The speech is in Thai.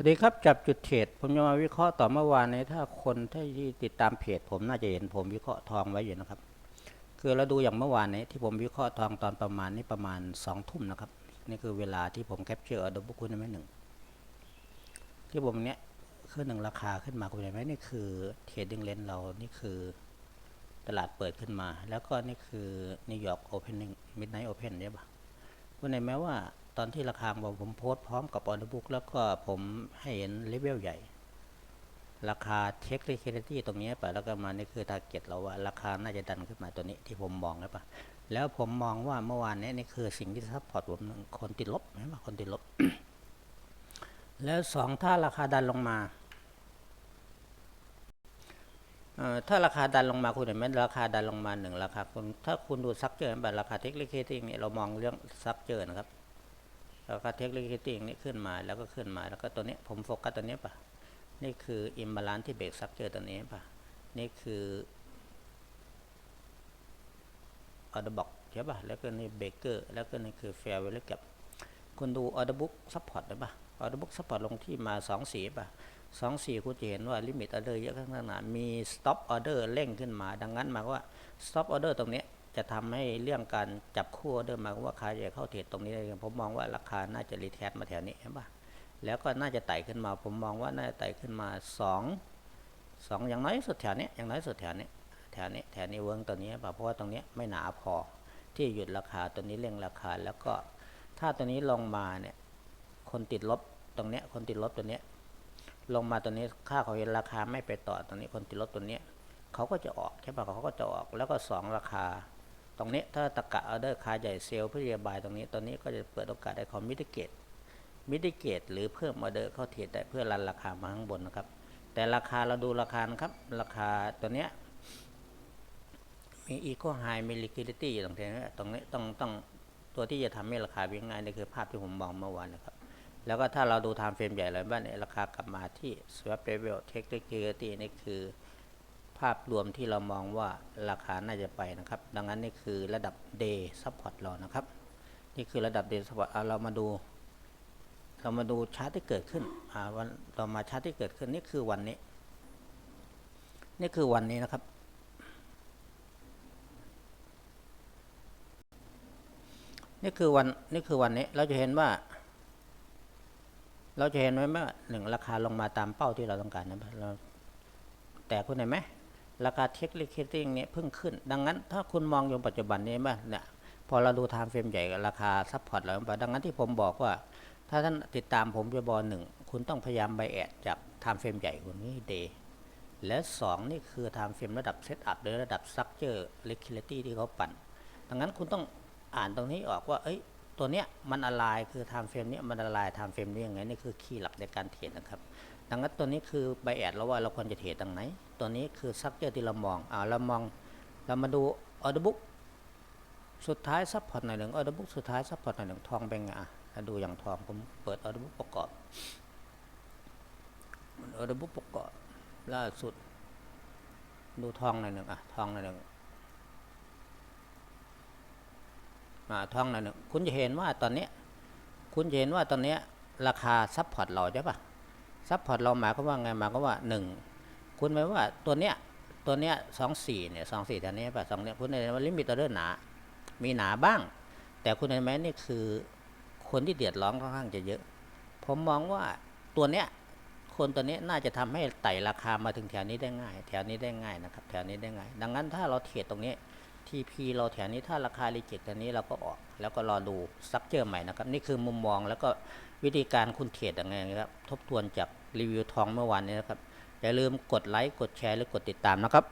สวัสดีครับจับจุดเทรดผมจะมาวิเคราะห์ต่อเมื่อวานนี้ถ้าคนที่ติดตามเพจ ผมน่าจะเห็นผมวิเคราะห์ทองไว้อยู่นะครับ คือเราดูอย่างเมื่อวานนี้ที่ผมวิเคราะห์ทองตอนประมาณนี้ประมาณสองทุ่มนะครับ นี่คือเวลาที่ผมแคปเจอร์ออเดอร์บุ๊กคุณเห็นไหมหนึ่งที่ผมเนี้ยขึ้นหนึ่งราคาขึ้นมาคุณเห็นไหมนี่คือเทรดดิ้งเลนเรานี่คือตลาดเปิดขึ้นมา แล้วก็นี่คือนิวยอร์กโอเพนนิ่งมิดไนท์โอเพนใช่ปะคุณเห็นไหมว่า ตอนที่ราคาบอกผมโพสต์พร้อมกับออเดอร์บุ๊กแล้วก็ผมให้เห็นเลเวลใหญ่ ราคาเช็ค l ิ q ิ d ตี้ตรงนี้ไปแล้วก็มานี่คือทาร์เก็ตเราว่าราคาน่าจะดันขึ้นมาตัวนี้ที่ผมมองแล้วปะแล้วผมมองว่าเมื่อวานนี้นี่คือสิ่งที่ซัพพอร์ตผมคนติดลบเห็นปะคนติดลบ แล้วสองถ้าราคาดันลงมาถ้าราคาดันลงมาคุณเห็นไหมราคาดันลงมาหนึ่งราคาคุณถ้าคุณดูซักเจอแบบราคาเทคลิเคติ้งเนี่ยเรามองเรื่องซักเจอนะครับ ราคาเทคลิเคติ้งนี่ขึ้นมาแล้วก็ขึ้นมา แล้วก็ตัวนี้ผมโฟกัสตัวนี้ยปะนี่คืออิมบาลานซ์ที่เบรกซักเจอตัวนี้ปะนี่คือออเดอร์บ็อกใช่ปะแล้วก็นี่เบเกอร์แล้วก็นี่คือแฟร์เวลกับคุณดูออเดอร์บุ๊กซัพพอร์ตได้ปะออเดอร์บุ๊กซัพพอร์ตลงที่มาสองสีปะสองสี่คุณจะเห็นว่าลิมิตออเดอร์เยอะข้างหน้ามี stop order เร่งขึ้นมา ดังนั้นหมายความว่า stop order ตรงนี้ จะทำให้เรื่องการจับคู่เดอร์หมาว่าใครจะเข้าเทรดตรงนี้ได้ผมมองว่าราคาน่าจะรีแทสมาแถวนี้เห็นปะแล้วก็น่าจะไต่ขึ้นมา ผมมองว่าน่าจะไต่ขึ้นมาสองสองอย่างน้อยสุดแถวนี้อย่างน้อยสุดแถวนี้แถวนี้แถวนี้เวิร์กตัวนี้ปะเพราะว่าตรงนี้ไม่หนาพอ ที่หยุดราคาตัวนี้เร่งราคาแล้วก็ถ้าตัวนี้ลงมาเนี่ยคนติดลบตรงเนี้ยคนติดลบตัวเนี้ยลงมาตัวนี้ค่าเขาเห็นราคาไม่ไปต่อตรงนี้คนติดลบตัวเนี้ยเขาก็จะออกใช่ปะเขาก็จะออกแล้วก็สองราคา ตรงนี้ถ้าตะกะออเดอร์คาใหญ่เซลล์เพื่อจะบายตรงนี้ตอนนี้ก็จะเปิดโอกาสให้เขามิติเกตมิติเกตหรือเพิ่มออเดอร์เข้าเทรดได้เพื่อรันราคามาข้างบนนะครับ แต่ราคาเราดูราคานะครับ ราคาตัวเนี้ยมีอีโคไฮมีลิควิดิตี้อยู่ตรงนี้ตรงนี้ต้องต้องตัวที่จะทำให้ราคาวิ่งง่ายนี่คือภาพที่ผมมองเมื่อวานนะครับ แล้วก็ถ้าเราดู time frame ใหญ่เลยบ้านเนี่ยราคากลับมาที่ swap level technicality นี่คือ ภาพรวมที่เรามองว่าราคาน่าจะไปนะครับ ดังนั้นนี่คือระดับ day support เรานะครับ นี่คือระดับ day support เอาเรามาดู เรามาดูชาร์ตที่เกิดขึ้นอ่าวันเรามาชาร์ตที่เกิดขึ้นนี่คือวันนี้ นี่คือวันนี้นะครับ นี่คือวันนี่คือวันนี้เราจะเห็นว่า เราจะเห็นไหมว่าหนึ่งราคาลงมาตามเป้าที่เราต้องการนะเราแต่คุณเห็นไหม ราคาเทคนิคติ้งเนี่ยเพิ่งขึ้น ดังนั้นถ้าคุณมองยู่ปัจจุบันนี้บ้างเนี่ยพอเราดูไทม์เฟรมใหญ่กับราคาซัพพอร์ตเราไปดังนั้นที่ผมบอกว่า ถ้าท่านติดตามผมจะบอลหนึ่งคุณต้องพยายามไบแอดจากไทม์เฟรมใหญ่คุณนี่เดย์และสองนี่คือไทม์เฟรมระดับเซตอัพหรือระดับซักเจอร์ลิค i ิตี้ที่เขาปั่นดังนั้นคุณต้องอ่านตรงนี้ออกว่าเอ้ย ตัวเนี้ยมันอะไรคือ time frame เนี้ยมันอะไร time frame นี้ยังไงนี่คือคีย์หลักในการเทรดนะครับ ดังนั้นตัวนี้คือไบแอดแล้วว่าเราควรจะเทรดตรงไหน ตัวนี้คือซักเจอที่เรามองอ่าเรามองเรามาดูออเดอร์บุ๊กสุดท้ายซัพพอร์ตหน่อยหนึ่งออเดอร์บุ๊กสุดท้ายซัพพอร์ตหน่อยหนึ่งทองเป็นไงอะถ้าดูอย่างทองผมเปิดออเดอร์บุ๊กประกอบออเดอร์บุ๊กประกอบล่าสุด ดูทองหน่อยหนึ่งอะทองหน่อยหนึ่ง มา ท่องหนึ่งคุณจะเห็นว่าตอนนี้คุณจะเห็นว่าตอนนี้ราคาซัพพอร์ตเราใช่ปะซัพพอร์ตเราหมายความว่าไงหมายความว่าหนึ่งคุณหมายว่าตัวเนี้ยตัวเนี้ยสองสี่เนี่ยสองสี่แถวนี้ปะสองเนี้ยคุณเห็นว่าลิมิตออเดอร์หนา มีหนาบ้าง แต่คุณเห็นไหมนี่คือคนที่เดือดร้อนค่อนข้างจะเยอะ ผมมองว่าตัวเนี้ยคนตัวนี้น่าจะทำให้ไต่ราคามาถึงแถวนี้ได้ง่าย แถวนี้ได้ง่ายนะครับ แถวนี้ได้ง่าย ดังนั้นถ้าเราเทรดตรงนี้ TP เราแถวนี้ถ้าราคารีเจ็คตัวนี้เราก็ออก แล้วก็รอดูซักเจอใหม่นะครับ นี่คือมุมมองแล้วก็วิธีการคุณเทรดยังไงครับ ทบทวนจากรีวิวทองเมื่อวานนี้นะครับ อย่าลืมกดไลค์กดแชร์ หรือกดติดตามนะครับ